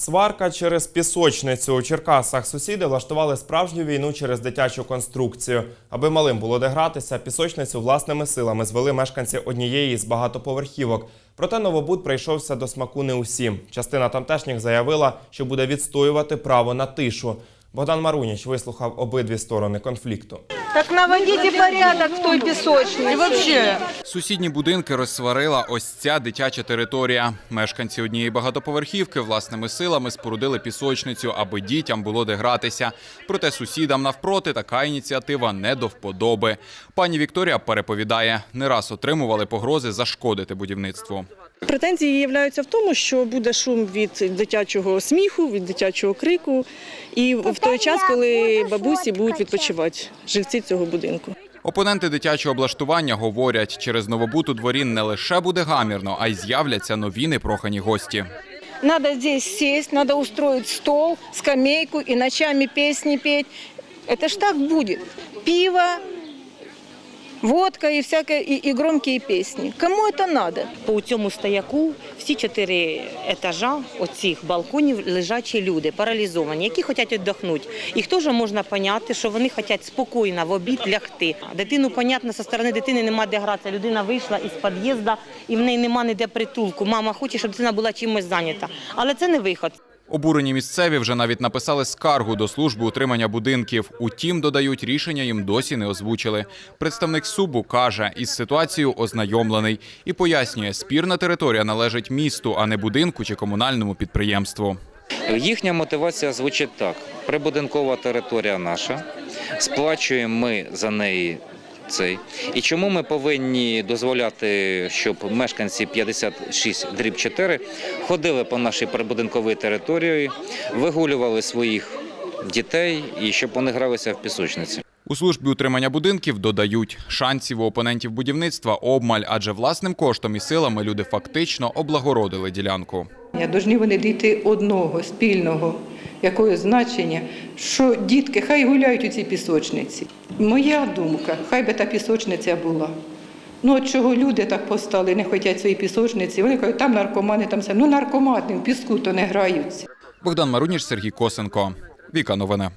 Сварка через пісочницю у Черкасах. Сусіди влаштували справжню війну через дитячу конструкцію. Аби малим було де гратися, пісочницю власними силами звели мешканці однієї з багатоповерхівок. Проте новобуд прийшовся до смаку не усім. Частина тамтешніх заявила, що буде відстоювати право на тишу. Богдан Маруніч вислухав обидві сторони конфлікту. Так наводите порядок в той песочнице. И вообще. Сусідні будинки розсварила ось ця дитяча територія. Мешканці однієї багатоповерхівки власними силами спорудили пісочницю, аби дітям було де гратися. Проте сусідам навпроти така ініціатива не до вподоби. Пані Вікторія переповідає, не раз отримували погрози зашкодити будівництву. Претензії являються в тому, що буде шум від дитячого сміху, від дитячого крику, і в той час, коли бабусі будуть відпочивати, жильці цього будинку. Опоненти дитячого облаштування говорять, через новобут у дворі не лише буде гамірно, а й з'являться нові непрохані гості. Надо здесь сесть, надо устроить стол, скамейку и ночами песни петь. Это ж так будет. Пиво, водка и всякое, и, и громкие песни. Кому это надо? По цьому стояку всі чотири етажа оцих балконів лежачі люди, паралізовані, які хочуть віддохнути. Їх теж можна поняти, що вони хочуть спокійно в обід лягти. Дитину, понятно, зі сторони дитини нема де гратися. Людина вийшла із під'їзду і в неї нема ніде притулку. Мама хоче, щоб дитина була чимось зайнята. Але це не виход. Обурені місцеві вже навіть написали скаргу до служби утримання будинків. Утім, додають, рішення їм досі не озвучили. Представник СУБу каже, із ситуацією ознайомлений і пояснює, спірна територія належить місту, а не будинку чи комунальному підприємству. Їхня мотивація звучить так: прибудинкова територія наша, сплачуємо ми за неї цей. І чому ми повинні дозволяти, щоб мешканці 56 дріб 4 ходили по нашій прибудинковій території, вигулювали своїх дітей і щоб вони гралися в пісочниці. У службі утримання будинків додають, шансів у опонентів будівництва обмаль, адже власним коштом і силами люди фактично облагородили ділянку. Должні вони дійти одного спільного якогось значення, що дітки хай гуляють у цій пісочниці. Моя думка, хай би та пісочниця була. Ну от чого люди так постали, не хочуть свої пісочниці. Вони кажуть, там наркомани, там все. Ну наркомани в піску то не граються. Богдан Маруніч, Сергій Косенко. Віка новини.